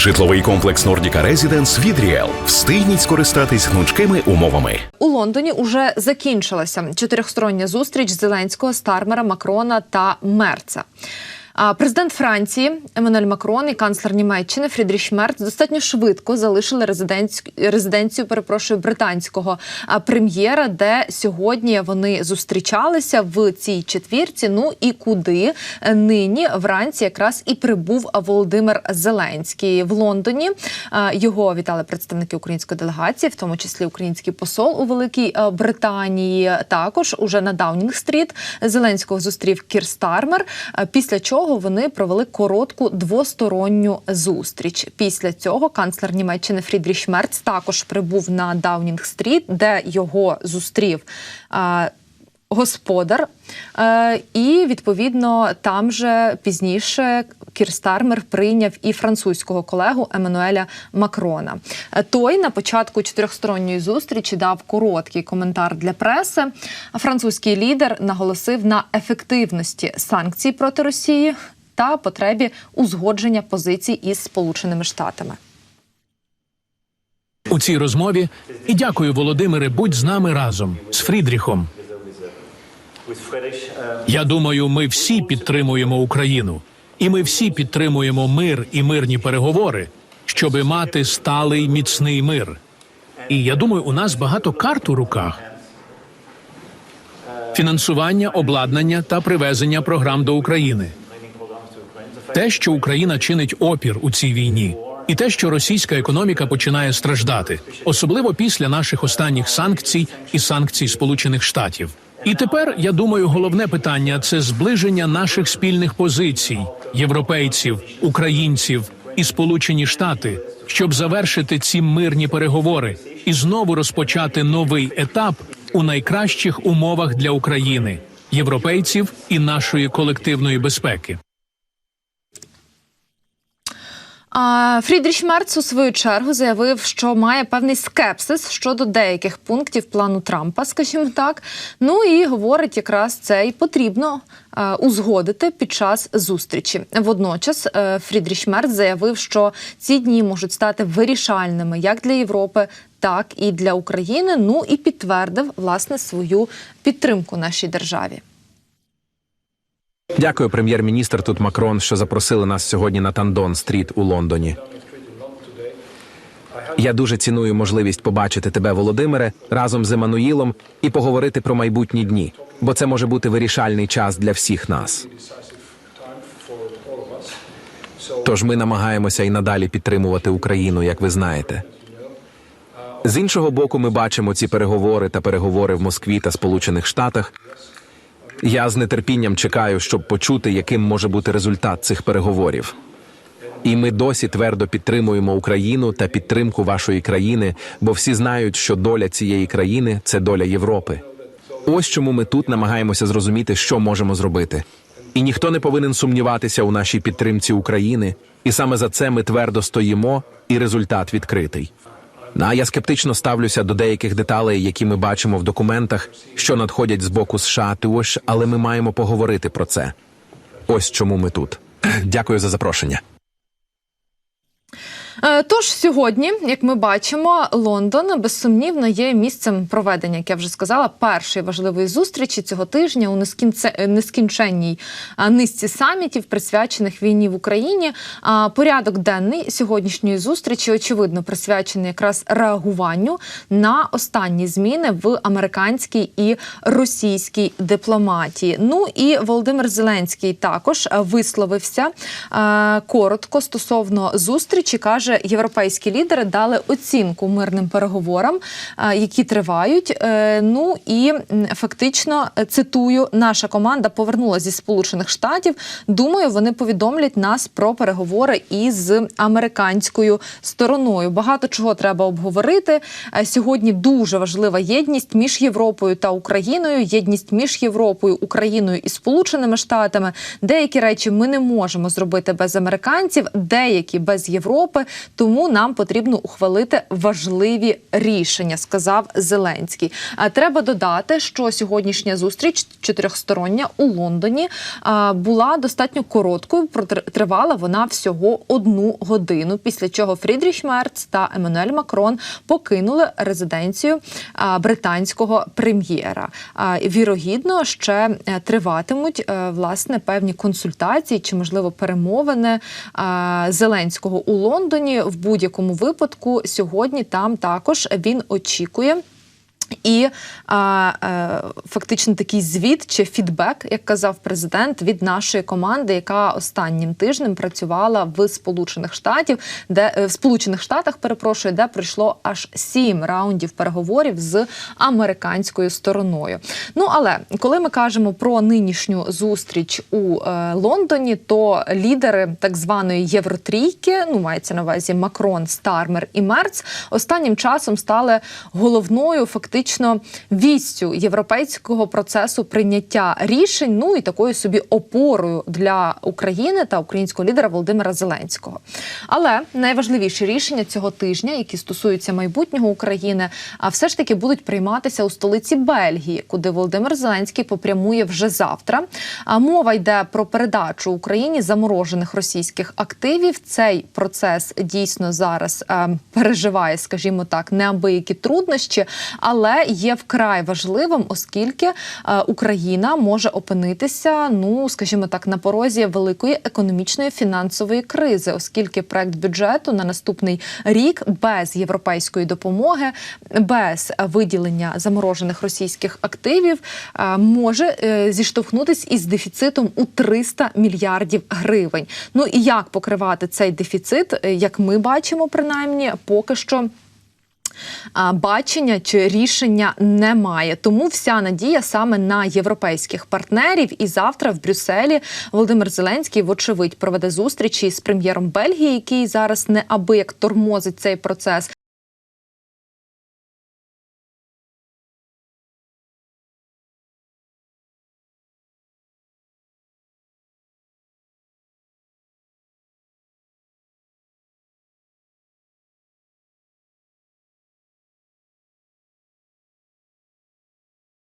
Житловий комплекс Nordica Residence від Ріел. Встигніть скористатись гнучкими умовами. У Лондоні уже закінчилася чотирьохстороння зустріч Зеленського, Стармера, Макрона та Мерца. Президент Франції Еммануель Макрон і канцлер Німеччини Фрідріх Мерц достатньо швидко залишили резиденцію, резиденцію перепрошую британського прем'єра, де сьогодні вони зустрічалися в цій четвірці. Ну і куди е, нині вранці якраз і прибув Володимир Зеленський в Лондоні. Його вітали представники української делегації, в тому числі український посол у Великій е, Британії. Також уже на Даунінг-стріт Зеленського зустрів Кір Стармер. Е, Після чого вони провели коротку двосторонню зустріч. Після цього канцлер Німеччини Фрідріш Мерц також прибув на Даунінг-стріт, де його зустрів. Господар, Е, і відповідно там же пізніше Кір Стармер прийняв і французького колегу Еммануеля Макрона. Е, Той на початку чотирьохсторонньої зустрічі дав короткий коментар для преси. Французький лідер наголосив на ефективності санкцій проти Росії та потребі узгодження позицій із Сполученими Штатами. у цій розмові. І дякую, Володимире, будь з нами разом з Фрідріхом. Я думаю, ми всі підтримуємо Україну, і ми всі підтримуємо мир і мирні переговори, щоби мати сталий міцний мир. І я думаю, у нас багато карт у руках. Фінансування, обладнання та привезення програм до України. Те, що Україна чинить опір у цій війні, і те, що російська економіка починає страждати, особливо після наших останніх санкцій і санкцій Сполучених Штатів. І тепер я думаю, головне питання це зближення наших спільних позицій європейців, українців і Сполучені Штати, щоб завершити ці мирні переговори і знову розпочати новий етап у найкращих умовах для України, європейців і нашої колективної безпеки. А Фрідріх Мерц у свою чергу заявив, що має певний скепсис щодо деяких пунктів плану Трампа, скажімо так. Ну і говорить, якраз це й потрібно е, узгодити під час зустрічі. Водночас е, Фрідріх Мерц заявив, що ці дні можуть стати вирішальними як для Європи. Так і для України. Ну і підтвердив власне свою підтримку нашій державі. Дякую, прем'єр-міністр тут Макрон, що запросили нас сьогодні на Тандон стріт у Лондоні. Я дуже ціную можливість побачити тебе, Володимире, разом з Еммануїлом і поговорити про майбутні дні, бо це може бути вирішальний час для всіх нас. Тож ми намагаємося і надалі підтримувати Україну, як ви знаєте. З іншого боку, ми бачимо ці переговори та переговори в Москві та Сполучених Штатах. Я з нетерпінням чекаю, щоб почути, яким може бути результат цих переговорів. І ми досі твердо підтримуємо Україну та підтримку вашої країни, бо всі знають, що доля цієї країни це доля Європи. Ось чому ми тут намагаємося зрозуміти, що можемо зробити. І ніхто не повинен сумніватися у нашій підтримці України, і саме за це ми твердо стоїмо, і результат відкритий. А я скептично ставлюся до деяких деталей, які ми бачимо в документах, що надходять з боку США, тож, але ми маємо поговорити про це. Ось чому ми тут. Дякую за запрошення. Е, Тож сьогодні, як ми бачимо, Лондон безсумнівно є місцем проведення, як я вже сказала, першої важливої зустрічі цього тижня у нескінченній низці самітів, присвячених війні в Україні. Порядок денний сьогоднішньої зустрічі очевидно присвячений якраз реагуванню на останні зміни в американській і російській дипломатії. Ну і Володимир Зеленський також е, висловився е, коротко стосовно зустрічі. каже, європейські лідери дали оцінку мирним переговорам, е, які тривають. Е, Ну і фактично е, цитую: наша команда повернулася зі Сполучених Штатів. Думаю, вони повідомлять нас про переговори із американською стороною. Багато чого треба обговорити. Сьогодні дуже важлива єдність між Європою та Україною, єдність між Європою, Україною і Сполученими Штатами. Деякі речі ми не можемо зробити без американців, деякі без Європи. Тому нам потрібно ухвалити важливі рішення, сказав Зеленський. А треба додати, що сьогоднішня зустріч чотирьохстороння у Лондоні була достатньо короткою. Тривала вона всього одну годину. Після чого Фрідріх Мерц та Еммануель Макрон покинули резиденцію британського прем'єра. Вірогідно, ще е, триватимуть е, власне певні консультації чи можливо перемовини Зеленського у Лондоні. В будь-якому випадку сьогодні там також він очікує. І а, е, фактично такий звіт чи фідбек, як казав президент, від нашої команди, яка останнім тижнем працювала в Сполучених Штатів, де е, в Сполучених Штатах, перепрошую, де пройшло аж сім раундів переговорів з американською стороною. Ну але коли ми кажемо про нинішню зустріч у е, Лондоні, то лідери так званої Євротрійки, ну мається на увазі Макрон, Стармер і Мерц, останнім часом стали головною фактично вістю європейського процесу прийняття рішень. Ну і такою собі опорою для України та українського лідера Володимира Зеленського. Але найважливіші рішення цього тижня, які стосуються майбутнього України, а все ж таки будуть прийматися у столиці Бельгії, куди Володимир Зеленський попрямує вже завтра. А мова йде про передачу Україні заморожених російських активів. Цей процес дійсно зараз е, переживає, скажімо так, неабиякі труднощі, але є вкрай важливим, оскільки е, Україна може опинитися, ну скажімо так, на порозі великої економічної фінансової кризи, оскільки проект бюджету на наступний рік без європейської допомоги, без виділення заморожених російських активів, е, може е, зіштовхнутись із дефіцитом у 300 мільярдів гривень. Ну і як покривати цей дефіцит, як ми бачимо, принаймні, поки що. Бачення чи рішення немає, тому вся надія саме на європейських партнерів. І завтра в Брюсселі Володимир Зеленський, вочевидь, проведе зустрічі з прем'єром Бельгії, який зараз неабияк тормозить цей процес.